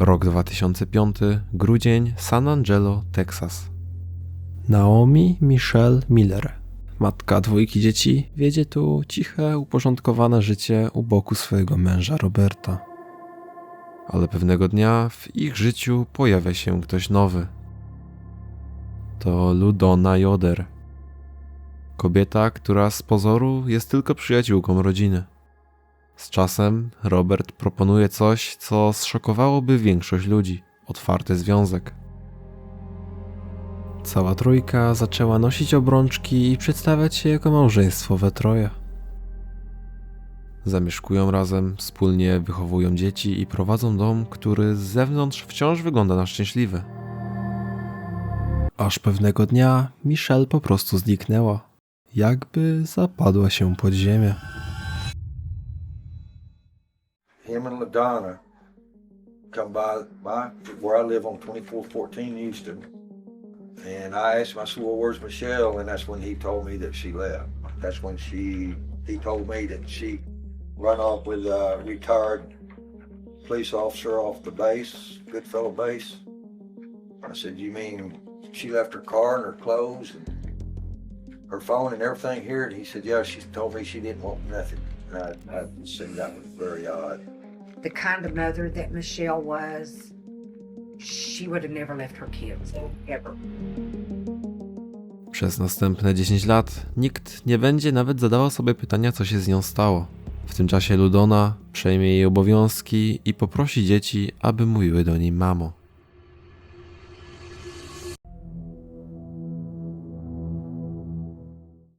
Rok 2005, grudzień, San Angelo, Teksas. Naomi Michelle Miller, matka dwójki dzieci, wiedzie tu ciche, uporządkowane życie u boku swojego męża Roberta. Ale pewnego dnia w ich życiu pojawia się ktoś nowy. To Ludona Joder. Kobieta, która z pozoru jest tylko przyjaciółką rodziny. Z czasem Robert proponuje coś, co zszokowałoby większość ludzi otwarty związek. Cała trójka zaczęła nosić obrączki i przedstawiać się jako małżeństwo we troje. Zamieszkują razem, wspólnie wychowują dzieci i prowadzą dom, który z zewnątrz wciąż wygląda na szczęśliwy. Aż pewnego dnia Michelle po prostu zniknęła, jakby zapadła się pod ziemię. Him and LaDonna come by my where I live on 2414 Houston. And I asked him, I said, where's Michelle? And that's when he told me that she left. That's when she he told me that she run off with a retired police officer off the base, Goodfellow base. I said, You mean she left her car and her clothes and her phone and everything here? And he said, Yeah, she told me she didn't want nothing. I, I that was very odd. the kind of mother that Michelle was, she would have never left her kids, ever. Przez następne 10 lat nikt nie będzie nawet zadawał sobie pytania, co się z nią stało. W tym czasie Ludona przejmie jej obowiązki i poprosi dzieci, aby mówiły do niej mamo.